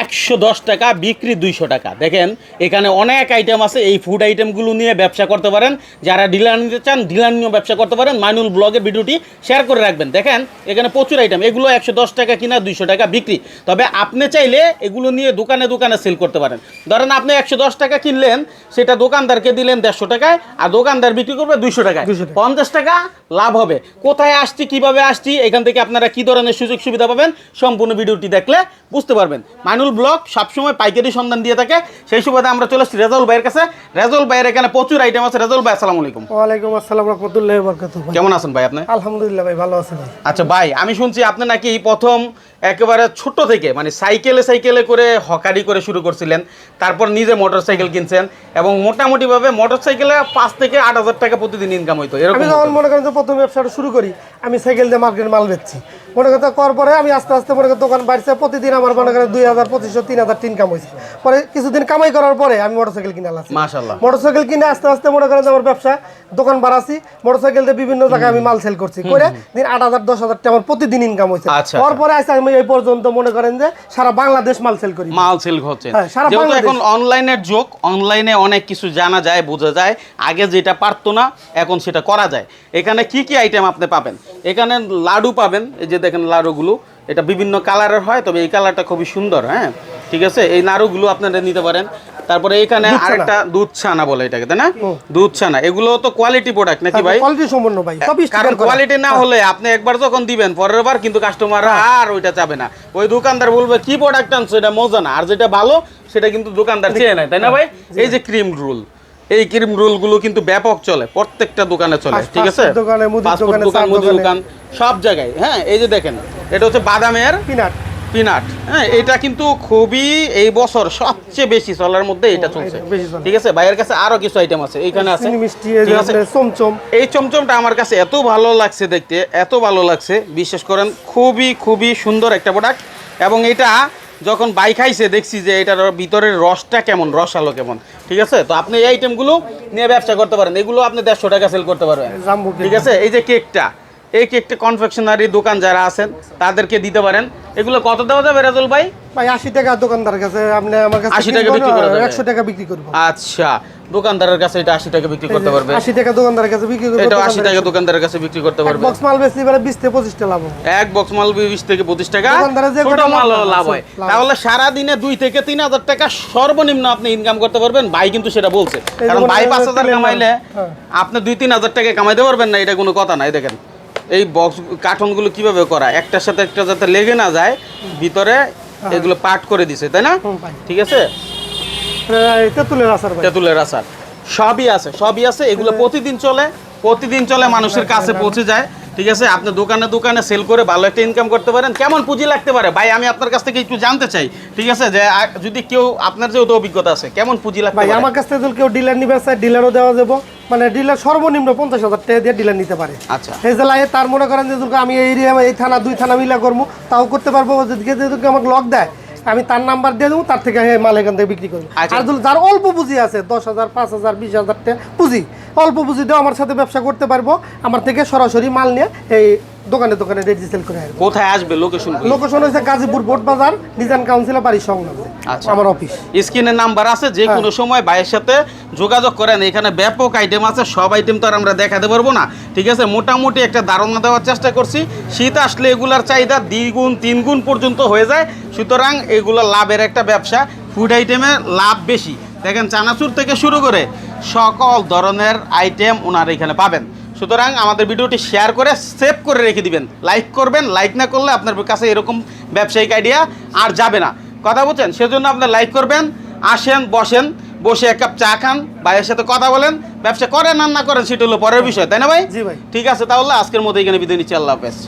একশো দশ টাকা বিক্রি দুইশো টাকা। দেখেন এখানে অনেক আইটেম আছে এই ফুড আইটেমগুলো নিয়ে ব্যবসা করতে পারেন। যারা ডিলার নিতে চান ডিলার নিয়েও ব্যবসা করতে পারেন। মাইনুল ব্লগের ভিডিওটি শেয়ার করে রাখবেন। দেখেন এখানে প্রচুর আইটেম এগুলো একশো দশ টাকা কিনা দুইশো টাকা বিক্রি। তবে আপনি চাইলে এগুলো নিয়ে দোকানে দোকানে সেল করতে পারেন। ধরেন আপনি একশো দশ টাকা কিনলেন সেটা দোকানদারকে দিলেন দেড়শো টাকায় আর দোকানদার বিক্রি করবে দুইশো টাকায়। 200 পঞ্চাশ টাকা লাভ হবে। কোথায় আসছি কীভাবে আসছি এখান থেকে আপনারা কি ধরনের সুযোগ সুবিধা পাবেন সম্পূর্ণ ভিডিওটি দেখলে বুঝতে পারবেন। মাইনুল ব্লগ সবসময় পাইকারি সন্ধান দিয়ে থাকে। সেই সুবাদে আমরা চলে আসছি রেজাউল ভাইয়ের কাছে। রেজাউল ভাইয়ের এখানে প্রচুর আইটেম আছে। রেজাউল ভাই আসসালামু আলাইকুম। ওয়ালাইকুম আসসালাম রহমতুল্লাহ বরকাত কেমন আছেন ভাই আপনি? আলহামদুলিল্লাহ ভাই ভালো আছি ভাই। আচ্ছা ভাই আমি শুনছি আপনি নাকি প্রথম একেবারে ছোট থেকে মানে সাইকেলে সাইকেলে করে হকারি করে শুরু করছিলেন তারপর নিজে মোটর সাইকেল কিনছেন এবং মোটামুটিভাবে মোটর সাইকেলে পাঁচ থেকে আট হাজার টাকা প্রতিদিন ইনকাম হইতো এরকম মনে করেন যে প্রথম ব্যবসাটা শুরু করি আমি সাইকেল দিয়ে মার্কেট মাল বেচছি। মনে করতে করার পরে আমি আস্তে আস্তে মনে করি দোকান বাড়ছে প্রতিদিন আমার মনে করেন দুই হাজার পঁচিশশো তিন হাজার ইনকাম হয়েছে। পরে কিছুদিন কামাই করার পরে আমি মোটরসাইকেল কিনে আলাম মোটরসাইকেল কিনে আস্তে আস্তে মনে করেন আমার ব্যবসা দোকান বাড়াছি মোটরসাইকেল দিয়ে বিভিন্ন জায়গায় আমি মাল সেল করছি। করে দিন আট হাজার দশ হাজার টাকা প্রতিদিন ইনকাম হয়েছে আচ্ছা, তারপরে আসে আমি এই পর্যন্ত মনে করেন যে সারা বাংলাদেশ মাল সেল করি। মাল সেল হচ্ছে। হ্যাঁ, সারা এখন অনলাইনের যুগ অনলাইনে অনেক কিছু জানা যায় বোঝা যায়। আগে যেটা পারতো না এখন সেটা করা যায়। এখানে কি কি আইটেম আপনি পাবেন? এখানে লাডু পাবেন এই যে দেখেন লাডুগুলো। এটা বিভিন্ন কালারের হয় তবে এই কালারটা খুবই সুন্দর হ্যাঁ? ঠিক আছে? এই নাড়ুগুলো আপনারা নিতে পারেন। তারপরে এখানে আরেকটা দুধ ছানা বলে এটাকে তাই না? দুধ ছানা এগুলো তো কোয়ালিটি প্রোডাক্ট নাকি ভাই? কোয়ালিটি সম্পন্ন ভাই কারণ কোয়ালিটি না হলে আপনি একবার যখন দিবেন পরের বার কিন্তু কাস্টমাররা আর ওইটা চাবে না। ওই দোকানদার বলবে কি প্রোডাক্ট আনছো? এটা মজা না। আর যেটা ভালো সেটা কিন্তু দোকানদার চেয়ে নেয় তাই না ভাই? এই যে ক্রিম রোল এই ক্রিম রোলগুলো কিন্তু ব্যাপক চলে প্রত্যেকটা দোকানে চলে ঠিক আছে? দোকানে, চার দোকান সব জায়গায় হ্যাঁ এই যে দেখেন এটা হচ্ছে বাদামের পিনাট পিনাট। হ্যাঁ এটা কিন্তু খুবই এই বছর সবচেয়ে বেশি চলার মধ্যে এটা চলছে। ঠিক আছে? ভাইয়ের কাছে আরও কিছু আইটেম আছে। এইখানে আছে। মিষ্টি চমচম। এই চমচমটা আমার কাছে এত ভালো লাগছে দেখতে এত ভালো লাগছে। বিশেষ করেন খুবই খুবই সুন্দর একটা প্রোডাক্ট এবং এটা যখন বাই খাইছে দেখছি যে এটার ভিতরের রসটা কেমন রস রসালো কেমন। ঠিক আছে? তো আপনি এই আইটেমগুলো নিয়ে ব্যবসা করতে পারেন। এগুলো আপনি দেড়শো টাকা সেল করতে পারবেন। ঠিক আছে? এই যে কেকটা এই কেকটা কনফেকশনারি দোকান যারা আছেন তাদেরকে দিতে পারেন। এগুলো কত দেওয়া যাবে রাজল ভাই? ভাই আশি টাকা দোকানদার কাছে আপনি আমার কাছে 80 টাকা বিক্রি করা যাবে। একশো টাকা বিক্রি করব। আচ্ছা দোকানদারের কাছে এটা আশি টাকা বিক্রি করতে পারবে। আশি টাকা দোকানদারের কাছে বিক্রি করব এটা আশি টাকা দোকানদারের কাছে বিক্রি করতে পারবে। বক্স মাল বেশি এবারে বিশ থেকে পঁচিশটা লাভ হবে। এক বক্স মাল বিশ থেকে পঁচিশ টাকা ছোট মাল লাভ লাভ হয়। তাহলে সারা দিনে দুই থেকে তিন হাজার টাকা সর্বনিম্ন আপনি ইনকাম করতে পারবেন। ভাই কিন্তু সেটা বলছে। কারণ ভাই এই পাঁচ হাজার। কামাইলে হ্যাঁ। আপনি দুই তিন হাজার টাকা কামাইতে পারবেন না এটা কোনো কথা নাই দেখেন। এই বক্স কার্টনগুলো কীভাবে করা? একটার সাথে একটা যাতে লেগে না যায় ভিতরে এগুলো পাট করে দিছে তাই না? ঠিক আছে? তেঁতুলের আচার তেঁতুলের আচার। সবই আছে সবই আছে এগুলো প্রতিদিন চলে প্রতিদিন চলে মানুষের কাছে পৌঁছে যায় ঠিক আছে? আপনি দোকানে দোকানে সেল করে ভালো একটা ইনকাম করতে পারেন। কেমন পুঁজি লাগতে পারে? ভাই আমি আপনার কাছ থেকে একটু জানতে চাই ঠিক আছে? যে যদি কেউ আপনার যেহেতু অভিজ্ঞতা আছে কেমন পুঁজি লাগবে আমার কাছ থেকে কেউ ডিলার নিবে চায় ডিলারও দেওয়া যাব। মানে ডিলার সর্বনিম্ন পঞ্চাশ হাজার টাকা দিয়ে ডিলার নিতে পারে। আচ্ছা। এই জেলায় তার মনে করেন যে আমি এই এরিয়া এই থানা দুই থানা মিলা করব তাও করতে পারব। যদি কেউ যদি আমাকে লক দেয় আমি তার নাম্বার দিয়ে দেবো তার থেকে মাল এখান থেকে বিক্রি করব। আচ্ছা। আর যার অল্প পুঁজি আছে দশ হাজার পাঁচ হাজার বিশ হাজার টাকা পুঁজি অল্প পুঁজি দিয়ে আমার সাথে ব্যবসা করতে পারব। আমার থেকে সরাসরি মাল নিয়ে এই দোকানে দোকানে রেডি সেল করে আসব কোথায় আসবে? লোকেশন লোকেশন হচ্ছে গাজীপুর বোর্ড বাজার ডিজাইন কাউন্সিলের বাড়ির সংলগ্ন আচ্ছা। আমার অফিস স্ক্রিনের নাম্বার আছে যে কোনো সময় ভাইয়ের সাথে যোগাযোগ করেন। এখানে ব্যাপক আইটেম আছে সব আইটেম তো আর আমরা দেখাতে পারব না। ঠিক আছে? মোটামুটি একটা ধারণা দেওয়ার চেষ্টা করছি। শীত আসলে এগুলার চাহিদা দ্বিগুণ তিনগুণ পর্যন্ত হয়ে যায়। সুতরাং এগুলো লাভের একটা ব্যবসা। ফুড আইটেমে লাভ বেশি। দেখেন চানাচুর থেকে শুরু করে সকল ধরনের আইটেম ওনার এখানে পাবেন। সুতরাং আমাদের ভিডিওটি শেয়ার করে সেভ করে রেখে দিবেন। লাইক করবেন লাইক না করলে আপনার কাছে এরকম ব্যবসায়িক আইডিয়া আর যাবে না। কথা বলছেন? সেজন্য আপনার লাইক করবেন আসেন বসেন বসে এক কাপ চা খান ভাইয়ের সাথে কথা বলেন ব্যবসা করেন আর না করেন সেটা হলো পরের বিষয়। তাই না ভাই? জি ভাই। ঠিক আছে তাহলে আজকের মতো এখানে বিদায় নিচ্ছি। আল্লাহ হাফেজ।